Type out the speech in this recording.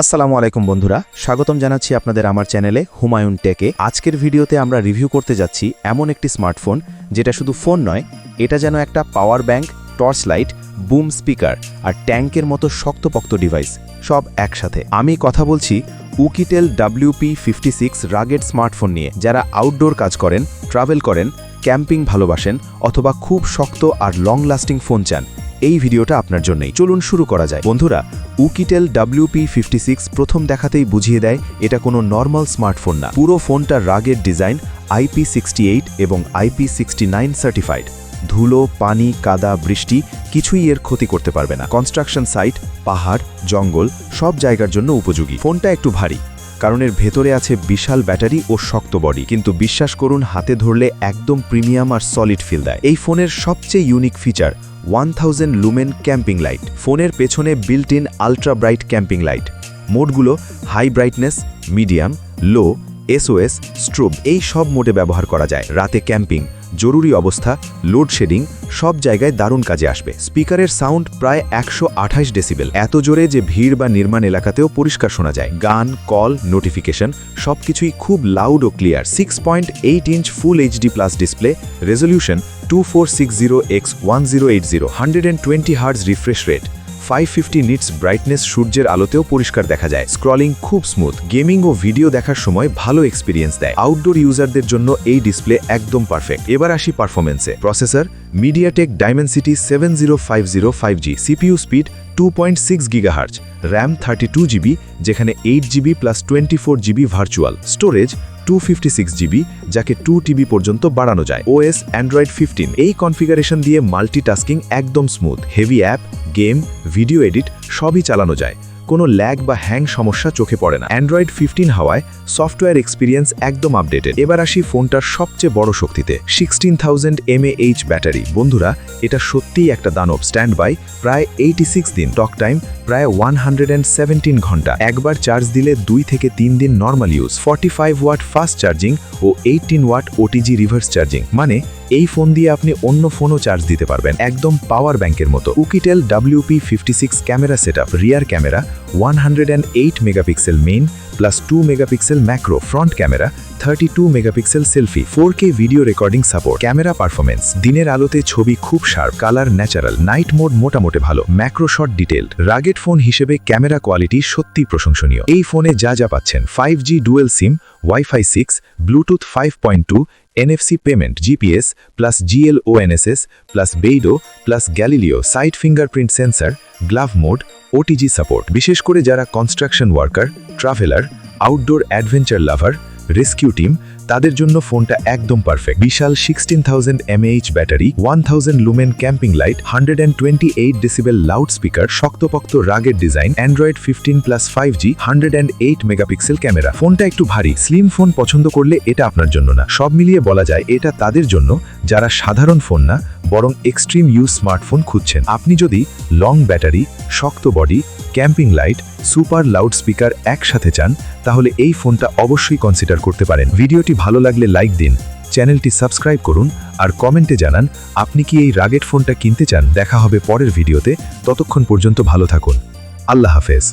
আসসালামু আলাইকুম বন্ধুরা, স্বাগতম জানাচ্ছি আপনাদের আমার চ্যানেলে হুমায়ুন টেকে। আজকের ভিডিওতে আমরা রিভিউ করতে যাচ্ছি এমন একটি স্মার্টফোন, যেটা শুধু ফোন নয়, এটা যেন একটা power bank torch light boom speaker আর ট্যাঙ্কের মতো শক্তপোক্ত ডিভাইস, সব একসাথে। আমি কথা বলছি Oukitel WP fifty six rugged smartphone নিয়ে, যারা আউটডোর কাজ করেন ট্রাভেল করেন ক্যাম্পিং ভালোবাসেন অথবা খুব শক্ত আর লং লাস্টিং ফোন চান। এই ভিডিওটা আপনার জন্যই। চলুন শুরু করা যায়। বন্ধুরা উকিটেল ডাব্লিউপি ফিফটি সিক্স প্রথম দেখাতেই বুঝিয়ে দেয়, এটা কোনো নর্মাল স্মার্টফোন না। পুরো ফোনটা rugged design IP sixty eight এবং আইপি সিক্সটি নাইন সার্টিফাইড ধুলো, পানি, কাদা, বৃষ্টি, কিছুই এর ক্ষতি করতে পারবে না। কনস্ট্রাকশন সাইট পাহাড়, জঙ্গল, সব জায়গার জন্য উপযোগী। ফোনটা একটু ভারী, কারণ এর ভেতরে আছে বিশাল ব্যাটারি ও শক্ত বডি। কিন্তু বিশ্বাস করুন, হাতে ধরলে একদম প্রিমিয়াম আর সলিড ফিল দেয়। এই ফোনের সবচেয়ে unique feature one lumen camping light ফোনের পেছনে built in ultra bright camping light মোডগুলো high brightness medium low SOS strobe এই সব মোডে ব্যবহার করা যায়। রাতে ক্যাম্পিং জরুরি অবস্থা লোডশেডিং সব জায়গায় দারুণ কাজে আসবে। স্পিকারের সাউন্ড প্রায় একশো আঠাশ ডেসিবেল এত জোরে যে ভিড় বা নির্মাণ এলাকাতেও পরিষ্কার শোনা যায়। গান কল নোটিফিকেশন সবকিছুই খুব loud O clear six point eight inch full HD plus display resolution two four six zero x one zero eight zero hundred and twenty refresh rate five fifty nits brightness সূর্যের আলোতেও পরিষ্কার দেখা যায়। Scrolling খুব smooth gaming ও video দেখার সময় ভালো experience দেয়। আউটডোর ইউজারদের জন্য এই ডিসপ্লে একদম পারফেক্ট এবার আসি পারফরমেন্সে processor MediaTek Dimensity seven zero five zero five G CPU speed two point six gigahertz RAM thirty two GB যেখানে eight GB plus twenty four GB virtual storage two fifty six GB যাকে two TB পর্যন্ত বাড়ানো যায়। OS Android fifteen এই configuration দিয়ে multitasking একদম smooth heavy app game video edit সবই চালানো যায়। কোনো ল্যাগ বা হ্যাং সমস্যা চোখে পড়ে না। অ্যান্ড্রয়েড ফিফটিন হাওয়ায় সফটওয়্যার এক্সপিরিয়েন্স একদম আপডেটেড এবার আসি ফোনটার সবচেয়ে বড় শক্তিতে সিক্সটিন থাউজেন্ড এমএএইচ ব্যাটারি। বন্ধুরা, এটা সত্যিই একটা দানব। স্ট্যান্ড বাই প্রায় এইটি সিক্স দিন টক টাইম প্রায় ওয়ান হান্ড্রেড অ্যান্ড সেভেন্টিন ঘণ্টা। একবার চার্জ দিলে দুই থেকে তিন দিন normal use forty five watt fast charging ও eighteen watt OTG reverse charging মানে এই ফোন দিয়ে আপনি অন্য ফোনও চার্জ দিতে পারবেন, একদম পাওয়ার ব্যাংকের মতো। Oukitel WP fifty six camera set rear camera one hundred and eight megapixel main plus two megapixel macro front camera thirty two megapixel selfie four K video recording support camera performance দিনের আলোতে ছবি খুব sharp colour natural night mode মোটামুটি ভালো macro shot detail rugged phone হিসেবে camera quality সত্যি প্রশংসনীয়। এই ফোনে যা যা পাচ্ছেন five G dual SIM WiFi six Bluetooth five point two NFC payment GPS plus GLONSS plus BeiDou plus Galileo side fingerprint sensor glove mode OTG support বিশেষ করে যারা construction worker traveller outdoor adventure lover rescue team তাদের জন্য ফোনটা একদম perfect Vishal sixteen thousand MH battery one thousand lumen camping light hundred and twenty eight decibel loud speaker শক্তপক্ত rugged design Android fifteen plus five G hundred and eight megapixel camera ফোনটা একটু ভারী slim phone পছন্দ করলে এটা আপনার জন্য না। সব মিলিয়ে বলা যায় এটা তাদের জন্য, যারা সাধারণ ফোন না বরং এক্সট্রিম ইউজ স্মার্টফোন খুঁজছেন। আপনি যদি লং ব্যাটারি, শক্ত body, camping light, super loud speaker একসাথে চান, তাহলে এই ফোনটা অবশ্যই কনসিডার করতে পারেন। ভিডিওটি ভালো লাগলে লাইক দিন, চ্যানেলটি সাবস্ক্রাইব করুন, আর কমেন্টে জানান, আপনি কি এই রাগেট ফোনটা কিনতে চান? দেখা হবে পরের ভিডিওতে, ততক্ষণ পর্যন্ত ভালো থাকুন। আল্লাহ হাফেজ।